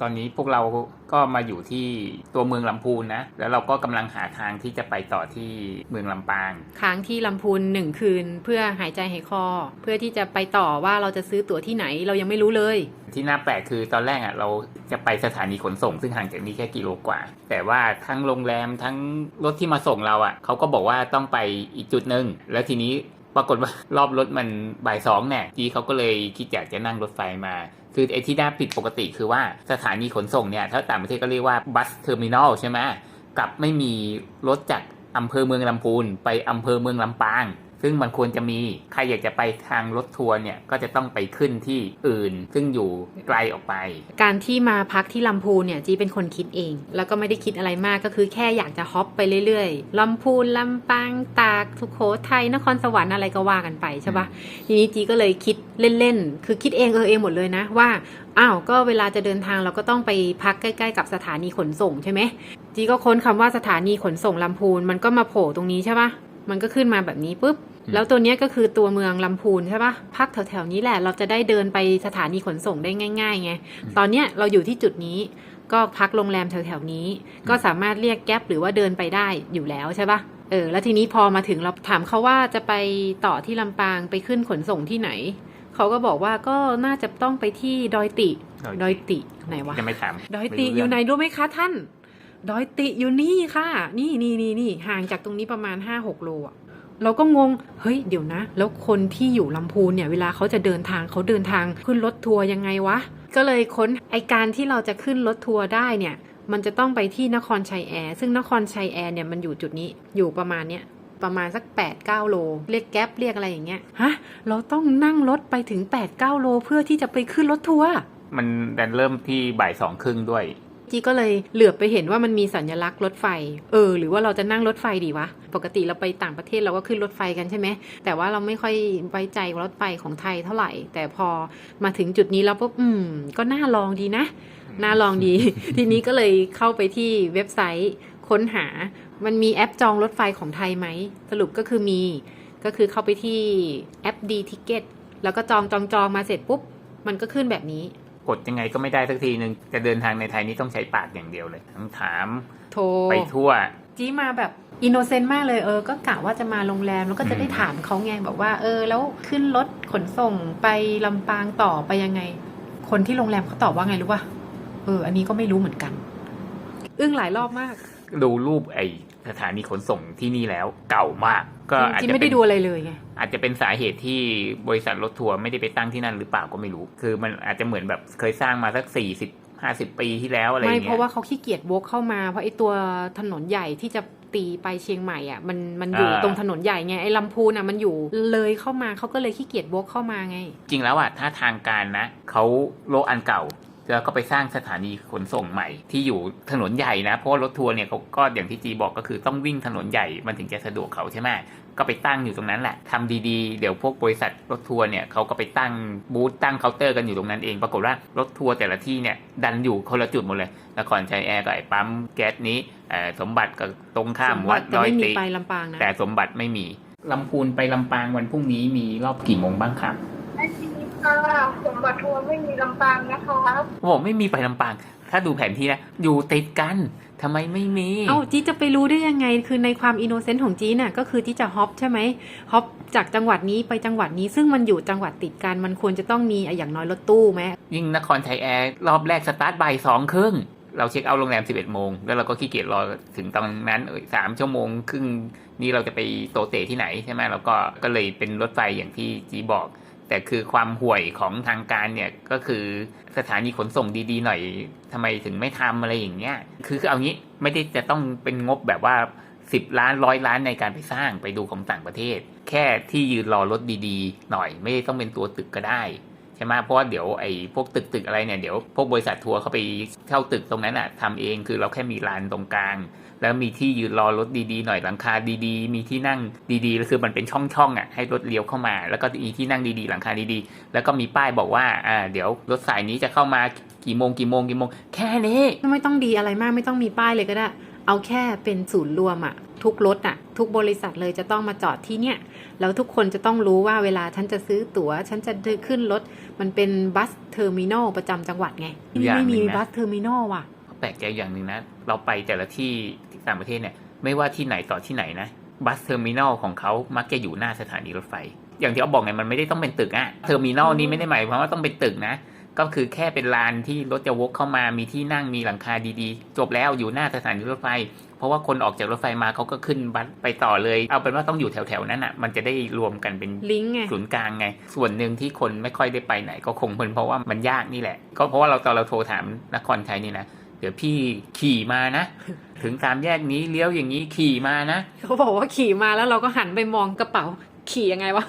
ตอนนี้พวกเราก็มาอยู่ที่ตัวเมืองลำพูนนะ แล้วเราก็กำลังหาทางที่จะไปต่อที่เมืองลำปาง ค้างที่ลำพูนหนึ่งคืนเพื่อหายใจหายคอ เพื่อที่จะไปต่อว่าเราจะซื้อตั๋วที่ไหนเรายังไม่รู้เลย ที่น่าแปลกคือตอนแรกอะเราจะไปสถานีขนส่ง ซึ่งห่างจากนี้แค่กิโลกว่า แต่ว่าทั้งโรงแรมทั้งรถที่มาส่งเราอะเขาก็บอกว่าต้องไปอีกจุดหนึ่งแล้วทีนี้ ปรากฏว่ารอบรถมันบ่ายสองเนี่ยจีเขาก็เลยคิดอยากจะนั่งรถไฟมา คือไอ้ที่น่าผิดปกติคือว่าสถานีขนส่งเนี่ยถ้าต่างประเทศก็เรียกว่าบัสเทอร์มินอลใช่ไหมกลับไม่มีรถจากอำเภอเมืองลำพูนไปอำเภอเมืองลำปาง ซึ่งมันควรจะมี ใครอยากจะไปทางรถทัวร์เนี่ย ก็จะต้องไปขึ้นที่อื่น ซึ่งอยู่ไกลออกไป การที่มาพักที่ลำพูนเนี่ยจีเป็นคนคิดเอง แล้วก็ไม่ได้คิดอะไรมากก็คือแค่อยากจะฮอปไปเรื่อยๆลำพูนลำปางตากสุโขทัยนครสวรรค์อะไรก็ว่ากันไปใช่ปะทีนี้จีก็เลยคิดเล่นๆ คือคิดเองเออเองหมดเลยนะว่าอ้าวก็เวลาจะเดินทางเราก็ต้องไปพักใกล้ๆกับสถานีขนส่งใช่ไหมจีก็ค้นคำว่าสถานีขนส่งลำพูนมันก็มาโผล่ตรงนี้ใช่ปะมันก็ขึ้นมาแบบนี้ปุ๊บอืม แล้วตัวเนี้ยก็คือตัวเมืองลำพูนใช่ปะพักแถวๆนี้แหละเราจะได้เดินไปสถานีขนส่งได้ง่ายๆไงตอนเนี้ยเราอยู่ที่จุดนี้ก็พักโรงแรมแถวๆนี้ ก็สามารถเรียกแก๊ปหรือว่าเดินไปได้อยู่แล้วใช่ปะเออแล้วทีนี้พอมาถึงเราถามเขาว่าจะไปต่อที่ลำปางไปขึ้นขนส่งที่ไหนเขาก็บอกว่าก็น่าจะต้องไปที่ดอยติดอยติไหนวะจะไม่ถามดอยติม่รู้อยู่ไหนเรื่งรู้ไหมคะท่าน ดอยติอยู่นี่ค่ะ นี่นี่นี่นี่ห่างจากตรงนี้ประมาณห้าหกโลอะ เราก็งง เฮ้ย เดี๋ยวนะ แล้วคนที่อยู่ลำพูนเนี่ย เวลาเขาจะเดินทางเขาเดินทางขึ้นรถทัวร์ยังไงวะ ก็เลยค้นไอการที่เราจะขึ้นรถทัวร์ได้เนี่ย มันจะต้องไปที่นครชัยแอร์ ซึ่งนครชัยแอร์เนี่ยมันอยู่จุดนี้ อยู่ประมาณเนี้ยประมาณสัก 8 9 โล เรียกแก๊ปเรียกอะไรอย่างเงี้ย ฮะ เราต้องนั่งรถไปถึง 8 9 โล เพื่อที่จะไปขึ้นรถทัวร์ มันดันเริ่มที่บ่ายสองครึ่งด้วย จีก็เลยเหลือบไปเห็นว่ามันมีสัญลักษณ์รถไฟ เออ หรือว่าเราจะนั่งรถไฟดีวะ ปกติเราไปต่างประเทศเราก็ขึ้นรถไฟกันใช่ไหม แต่ว่าเราไม่ค่อยไว้ใจรถไฟของไทยเท่าไหร่ แต่พอมาถึงจุดนี้แล้วปุ๊บ อืม ก็น่าลองดีนะ น่าลองดี ทีนี้ก็เลยเข้าไปที่เว็บไซต์ค้นหา มันมีแอปจองรถไฟของไทยไหม สรุปก็คือมี ก็คือเข้าไปที่แอป D Ticket แล้วก็จองจองจองมาเสร็จปุ๊บ มันก็ขึ้นแบบนี้ กดยังไงก็ไม่ได้สักทีนึงจะเดินทางในไทยนี่ต้องใช้ปากอย่างเดียวเลยทั้งถามโทรไปทั่ว จี้มาแบบอินโนเซนต์มากเลยเออ ก็กะว่าจะมาโรงแรมแล้วก็จะได้อืมถามเขาไงบอกว่า เออ แล้วขึ้นรถขนส่งไปลำปางต่อไปยังไง คนที่โรงแรมเขาตอบว่าไงรู้ป่ะเออ อันนี้ก็ไม่รู้เหมือนกัน อึ้งหลายรอบมาก ดูรูปไอ สถานีขนส่งที่นี่แล้วเก่ามาก ก็อาจจี้จะไม่เป็ได้นดูอะไรเลยไงอาจจะเป็นสาเหตุที่บริษัทรถทัวร์ไม่ได้ไปตั้งที่นั่นหรือเปล่าก็ไม่รู้ คือมันอาจจะเหมือนแบบเคยสร้างมาสักสี่สิบห้าสิบปีที่แล้วอะไรอไม่ย่างเพเงี้ราะยว่าเขาขี้เกียจวกเข้ามาเพราะไอ้ตัวถนนใหญ่ที่จะตีไปเชียงใหม่อะมันมันอยู่อ่าตรงถนนใหญ่ไงไอ้ลำพูนอะมันอยู่เลยเข้ามาเขาก็เลยขี้เกียจวกเข้ามาไง จริงแล้วอะถ้าทางการนะเขาโลกอันเก่า แล้วก็ไปสร้างสถานีขนส่งใหม่ที่อยู่ถนนใหญ่นะ เพราะว่ารถทัวร์เนี่ยเขาก็อย่างที่จีบอกก็คือต้องวิ่งถนนใหญ่มันถึงจะสะดวกเขาใช่ไหมก็ไปตั้งอยู่ตรงนั้นแหละทำดีๆ เดี๋ยวพวกบริษัทรถทัวร์เนี่ยเขาก็ไปตั้งบูธตั้งเคาน์เตอร์กันอยู่ตรงนั้นเอง ปรากฏว่ารถทัวร์แต่ละที่เนี่ยดันอยู่คนละจุดหมดเลยนครชัยแอร์กับไอ้ปั๊มแก๊สนี้เอ่อสมบัติกับตรงข้ามสมวับัดติจะร้อยไม่มีติไปลำปางนะแต่สมบัติไม่มีลำพูนไปลำปางวันพรุ่งนี้มีรอบกี่โมงบ้างครับไม่มี ค่ะสมบัติทัวร์ไม่มีลำปางนะคะบอกไม่มีไปลำปาง ถ้าดูแผนที่นะ อยู่ติดกันทำไมไม่มี เอ้าจีจะไปรู้ได้ยังไง คือในความอินโนเซนต์ของจีน่ะก็คือจีจะฮอปใช่ไหมฮอปจากจังหวัดนี้ไปจังหวัดนี้ ซึ่งมันอยู่จังหวัดติดกันมันควรจะต้องมีอะอย่างน้อยรถตู้ไหมยิ่งนครไทยแอร์รอบแรกสตาร์ทบ่ายสองครึ่งเราเช็คเอาท์โรงแรม 11 โมง แล้วเราก็ขี้เกียจรอถึงตอนนั้นเอ้ยสามชั่วโมงครึ่ง นี่เราจะไปโตเตที่ไหนใช่ไหมเราก็ก็เลยเป็นรถไฟอย่างที่จีบอก แต่คือความห่วยของทางการเนี่ยก็คือสถานีขนส่งดีๆหน่อยทำไมถึงไม่ทำอะไรอย่างเงี้ยคือเอางี้ไม่ได้จะต้องเป็นงบแบบว่าสิบล้านร้อยล้านในการไปสร้างไปดูของต่างประเทศ แค่ที่ยืนรอรถดีๆ หน่อยไม่ได้ต้องเป็นตัวตึกก็ได้ ใช่ไหมเพราะว่าเดี๋ยวไอ้พวกตึกตึกอะไรเนี่ยเดี๋ยวพวกบริษัททัวร์เขาไปเช่าตึกตรงนั้นอะทำเองคือเราแค่มีลานตรงกลาง แล้วมีที่ยืนรอรถดีๆหน่อยหลังคาดีๆ มีที่นั่งดีๆแล้วคือมันเป็นช่องๆอะให้รถเลี้ยวเข้ามา แล้วก็มีที่นั่งดีๆ หลังคาดีๆ แล้วก็มีป้ายบอกว่าอ่าเดี๋ยวรถสายนี้จะเข้ามากี่โมงกี่โมงกี่โมงแค่นี้ไม่ต้องดีอะไรมากไม่ต้องมีป้ายเลยก็ได้ เอาแค่เป็นศูนย์รวมอะทุกรถอะทุกบริษัทเลยจะต้องมาจอดที่เนี่ยแล้วทุกคนจะต้องรู้ว่าเวลาฉันจะซื้อตั๋ว ฉันจะขึ้นรถ มันเป็นบัสเทอร์มินอลประจำจังหวัดไงที่นี่ไม่มีบัสเทอร์มินอลว่ะแปลกใจอย่างหนึ่งนะ เราไปแต่ละที่ที่ต่างประเทศเนี่ยไม่ว่าที่ไหนต่อที่ไหนนะบัสเทอร์มินอลของเขามักจะอยู่หน้าสถานีรถไฟ อย่างที่เขาบอกไงมันไม่ได้ต้องเป็นตึกอะเทอร์มินอลนี่ไม่ได้หมายความว่าต้องเป็นตึกนะ ก็คือแค่เป็นลานที่รถจะวกเข้ามามีที่นั่งมีหลังคาดีๆ จบแล้วอยู่หน้าสถานีรถไฟ เพราะว่าคนออกจากรถไฟมาเขาก็ขึ้นบัสไปต่อเลย เอาเป็นว่าต้องอยู่แถวๆนั้นอะ มันจะได้รวมกันเป็นลิงก์ไงศูนย์กลางไง ส่วนหนึ่งที่คนไม่ค่อยได้ไปไหน ก็คงเป็นเพราะว่ามันยากนี่แหละ ก็เพราะว่าเราตอนเราโทรถามนครชัยนี่นะเดี๋ยวพี่ขี่มานะ ถึงสามแยกนี้เลี้ยวอย่างนี้ขี่มานะเขาบอกว่าขี่มาแล้วเราก็หันไปมองกระเป๋าขี่ยังไงวะ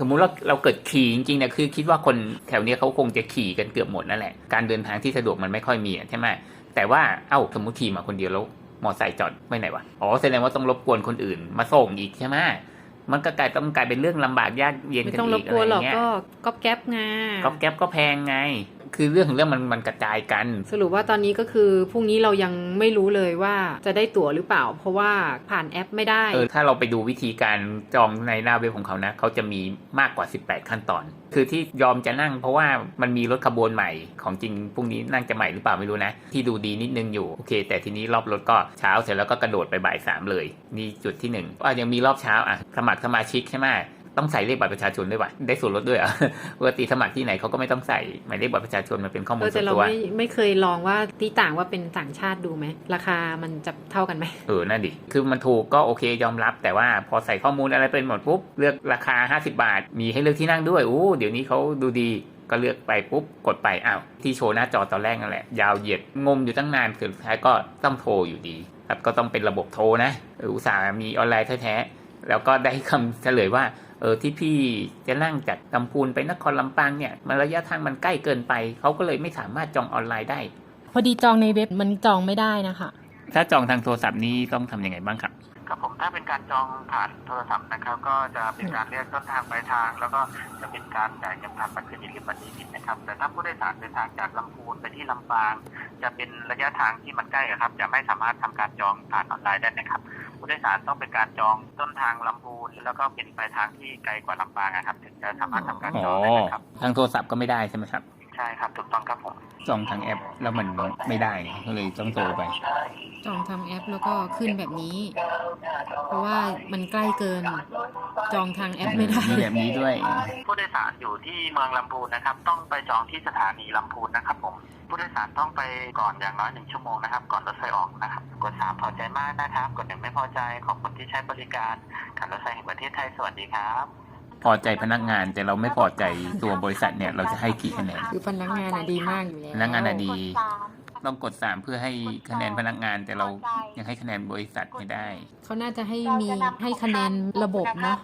สมมุติเราเราเกิดขี่จริงๆเนี่ยคือคิดว่าคนแถวเนี้ยเขาคงจะขี่กันเกือบหมดนั่นแหละ การเดินทางที่สะดวกมันไม่ค่อยมีอะใช่ไหมแต่ว่าเอ้าสมมติขี่มาคนเดียวแล้วมอไซค์จอดไม่ไหนวะอ๋อแสดงว่าต้องรบกวนคนอื่น มาส่งอีกใช่ไหมมันก็กลายต้องกลายเป็นเรื่องลำบากยากเย็นไม่กันต้องรอีบกกอะไรวนอหรอกย่างเงี้ยก็ก๊อบแก๊บไงก๊อบแก๊บก็แพงไง คือเรื่องของเรื่องมันมันกระจายกัน สรุปว่าตอนนี้ก็คือพรุ่งนี้เรายังไม่รู้เลยว่าจะได้ตั๋วหรือเปล่า เพราะว่าผ่านแอปไม่ได้เออถ้าเราไปดูวิธีการจองในหน้าเว็บของเขานะเขาจะมีมากกว่า 18 ขั้นตอน คือที่ยอมจะนั่ง เพราะว่ามันมีรถขบวนใหม่ของจริงพรุ่งนี้นั่งจะใหม่หรือเปล่าไม่รู้นะ ที่ดูดีนิดนึงอยู่โอเค แต่ทีนี้รอบรถก็เช้าเสร็จแล้วก็กระโดดไปบ่ายสามเลยนี่จุดที่หนึ่งอะยังมีรอบเช้าอะสมัครสมาชิกใช่ไหม ต้องใส่เลขบัตรประชาชนด้วยวะได้ส่วนลดด้วยเหรอะปกติสมัครที่ไหนเขาก็ไม่ต้องใส่หมายเลขบัตรประชาชนมันเป็นข้อมูเอลอส่แต่วนเราตัวไม่ไม่เคยลองว่าที่ต่างว่าเป็นต่างชาติดูไหมราคามันจะเท่ากันไหมเออนั่นดิคือมันถูกก็โอเคยอมรับ แต่ว่าพอใส่ข้อมูลอะไรเป็นหมดปุ๊บเลือกราคา 50 บาท มีให้เลือกที่นั่งด้วยโอ้เดี๋ยวนี้เขาดูดีก็เลือกไปปุ๊บกดไปอ้าวที่โชว์หน้าจอตอนแรกนั่นแหละ ยาวเหยียดงมอยู่ตั้งนานสุดท้ายก็ต้องโทรอยู่ดีครับก็ต้องเป็นระบบโทรนะเอออุตส่าห์มีออนไลน์แท้ๆแล้วก็ได้คำเฉลยว่า เออที่พี่จะนั่งจากลำพูนไปนครลำปางเนี่ยมันระยะทางมันใกล้เกินไป เขาก็เลยไม่สามารถจองออนไลน์ได้ พอดีจองในเว็บมันจองไม่ได้นะคะ ถ้าจองทางโทรศัพท์นี้ต้องทำยังไงบ้างครับ ครับผมถ้าเป็นการจองผ่านโทรศัพท์นะครับ ก็จะเป็นการเรียกต้นทางปลายทาง แล้วก็จะเป็นการจ่ายเงินผ่านบัตรเครดิตหรือบัตรเดบิตนะครับ แต่ถ้าผู้โดยสารเดินทางจากลำพูนไปที่ลำปาง จะเป็นระยะทางที่มันใกล้ครับ จะไม่สามารถทำการจองผ่านออนไลน์ได้นะครับ ผู้โดยสารต้องเป็นการจองต้นทางลำพูนแล้วก็เป็นปลายทางที่ไกลกว่าลำปางนะครับ ถึงจะสามารถทำการจองได้นะครับทางโทรศัพท์ก็ไม่ได้ใช่ไหมครับ ใช่ครับถูกต้องครับผมจองทางแอปแล้วมันไม่ได้ก็เลยต้องโทรไป จองทางแอปแล้วก็ขึ้นแบบนี้ เพราะว่ามันใกล้เกิน จองทางแอปไม่ได้มีแบบนี้ด้วย ผู้โดยสารอยู่ที่เมืองลำพูนนะครับ ต้องไปจองที่สถานีลำพูนนะครับผมผู้โดยสารต้องไปก่อนอย่างน้อยหนึ่งชั่วโมงนะครับ ก่อนรถไฟออกนะครับ กดสามพอใจมากนะครับ กดหนึ่งไม่พอใจขอบคุณที่ใช้บริการการรถไฟแห่งประเทศไทยสวัสดีครับ พอใจพนักงานแต่เราไม่พอใจตัวบริษัทเนี่ย เราจะให้กี่คะแนนคือพนักงานอะดีมากอยู่แล้วพนักงานอะดี ต้องกดสามเพื่อให้คะแนนพนักงานแต่เรายังให้คะแนนบริษัทไม่ได้ เขาน่าจะให้มีให้คะแนนระบบเนาะ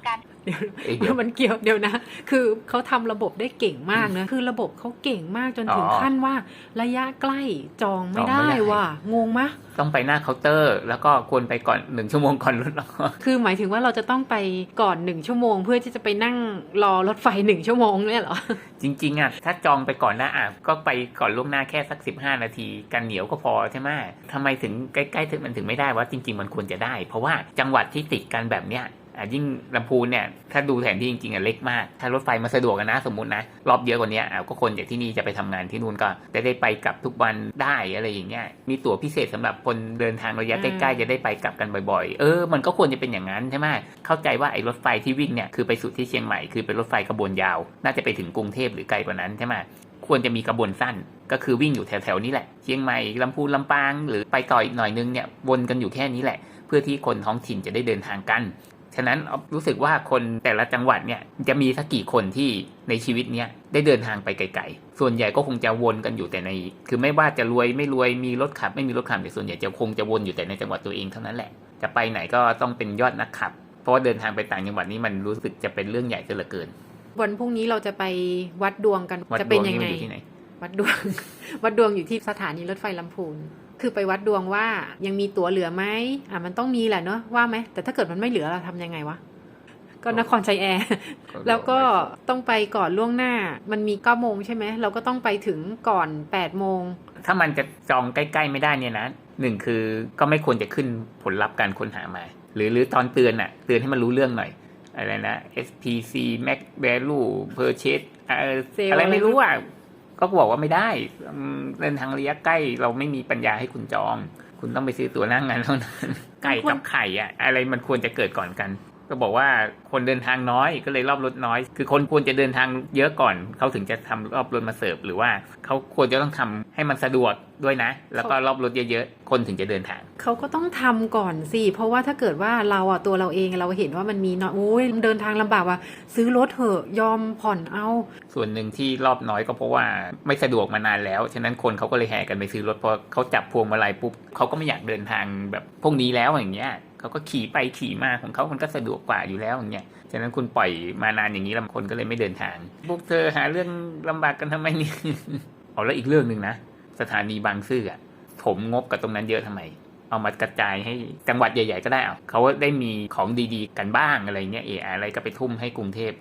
เอ้ยเดี๋เดี๋ยยววมันเกี่ยวเดี๋ยวนะ คือเขาทำระบบได้เก่งมากนะคือระบบเขาเก่งมากจนถึงอ๋อขั้นว่า ระยะใกล้จองไม่จองได้ไม่ได้ว่ะงงมะต้องไปหน้าเคาน์เตอร์ แล้วก็ควรไปก่อนหนึ่งชั่วโมงก่อนรถออกคือหมายถึงว่าเราจะต้องไปก่อนหนึ่งชั่วโมง เพื่อที่จะไปนั่งรอรถไฟหนึ่งชั่วโมงเนี่ยเหรอจริงๆอะถ้าจองไปก่อนหน้าอะก็ไปก่อนล่วงหน้าแค่สักสิบห้านาทีกันเหนียวก็พอใช่ไหมทำไมถึงใกล้ๆถึงมันถึงไม่ได้วะจริง ๆ มันควรจะได้ เพราะว่าจังหวัดที่ติดกันแบบเนี้ยอะ ยิ่งลำพูนเนี่ยถ้าดูแผนที่จริงๆอะเล็กมากถ้ารถไฟมาสะดวกกันนะสมมตินะรอบเยอะกว่านี้อะก็คนจากที่นี่จะไปทำงานที่นู่นก็จะได้ไปกลับทุกวันได้อะไรอย่างเงี้ยมีตั๋วพิเศษสำหรับคนเดินทางระยะใกล้ๆจะได้ไปกลับกันบ่อยๆ เออมันก็ควรจะเป็นอย่างนั้นใช่ไหมเข้าใจว่าไอ้รถไฟที่วิ่งเนี่ยคือไปสุดที่เชียงใหม่คือเป็นรถไฟขบวนยาว น่าจะไปถึงกรุงเทพหรือไกลกว่านั้นใช่ไหมควรจะมีกระบวนสั้นก็คือวิ่งอยู่แถวๆนี้แหละเชียงใหม่ลำพูนลำปางหรือไปต่ออีกหน่อยนึงเนี่ยวนกันอยู่แค่นี้แหละ เพื่อที่คนท้องถิ่นจะได้เดินทางกัน ฉะนั้นรู้สึกว่าคนแต่ละจังหวัดเนี่ยจะมีสักกี่คนที่ในชีวิตเนี้ยได้เดินทางไปไกลๆ ส่วนใหญ่ก็คงจะวนกันอยู่แต่ใน คือไม่ว่าจะรวยไม่รวยมีรถขับ ไม่มีรถขับแต่ส่วนใหญ่จะคงจะวนอยู่แต่ในจังหวัดตัวเองเท่านั้นแหละ จะไปไหนก็ต้องเป็นยอดนักขับ เพราะว่าเดินทางไปต่างจังหวัดนี้มันรู้สึกจะเป็นเรื่องใหญ่ซะเหลือเกิน วันพรุ่งนี้เราจะไปวัดดวงกันวัดจะดเป็นวงยังไงวัดดวง วัดดวงอยู่ที่สถานีรถไฟลำพูน คือไปวัดดวงว่ายังมีตั๋วเหลือไหมอะมันต้องมีแหละเนอะว่าไหมแต่ถ้าเกิดมันไม่เหลือเราทำยังไงวะก็นครชัยแอร์แล้วก็ต้องไปก่อนล่วงหน้า มันมีเก้าโมงใช่ไหมเราก็ต้องไปถึงก่อนแปดโมง ถ้ามันจะจองใกล้ๆไม่ได้เนี่ยนะหนึ่งคือก็ไม่ควรจะขึ้นผลลัพธ์การค้นหามา หรือหรือตอนเตือนอะเตือนให้มันรู้เรื่องหน่อย อะไรนะ SPC Max Value Purchase เอ่อ Sale อะไรไม่รู้อะ ก็บอกว่าไม่ได้อืมเดินทางระยะใกล้เราไม่มีปัญญาให้คุณจอง คุณต้องไปซื้อตั๋วหนั่งงานเท่านั้นไก่กับไข่อะอะไรมันควรจะเกิดก่อนกัน ก็บอกว่าคนเดินทางน้อยก็เลยรอบรถน้อย คือคนควรจะเดินทางเยอะก่อนเขาถึงจะทำรอบรถมาเสิร์ฟหรือว่าเขาควรจะต้องทำให้มันสะดวกด้วยนะ แล้วก็รอบรถเยอะๆคนถึงจะเดินทางเขาก็ต้องทำก่อนสิเพราะว่าถ้าเกิดว่าเราอะตัวเราเองเราเห็นว่ามันมีน้อยโอ้ยเดินทางลำบากว่ะซื้อรถเถอะยอมผ่อนเอา ส่วนหนึ่งที่รอบน้อยก็เพราะว่าไม่สะดวกมานานแล้วฉะนั้นคนเขาก็เลยแห่กันไปซื้อรถพอเขาจับพวงมาลัยปุ๊บเขาก็ไม่อยากเดินทางแบบพวกนี้แล้วอย่างเงี้ย เขาก็ขี่ไปขี่มาของเขามันก็สะดวกกว่าอยู่แล้วอย่างเงี้ยฉะนั้นคุณปล่อยมานานอย่างนี้ลำคนก็เลยไม่เดินทางพวกเธอหาเรื่องลำบากกันทำไมเนี่ยเอาแล้วอีกเรื่องหนึ่งนะสถานีบางซื่ออะผมงบกับตรงนั้นเยอะทำไม เอามากระจายให้จังหวัดใหญ่ ๆ ก็ได้เอาเขาได้มีของดีๆ กันบ้างอะไรเงี้ยเอออะไรก็ไปทุ่มให้กรุงเทพ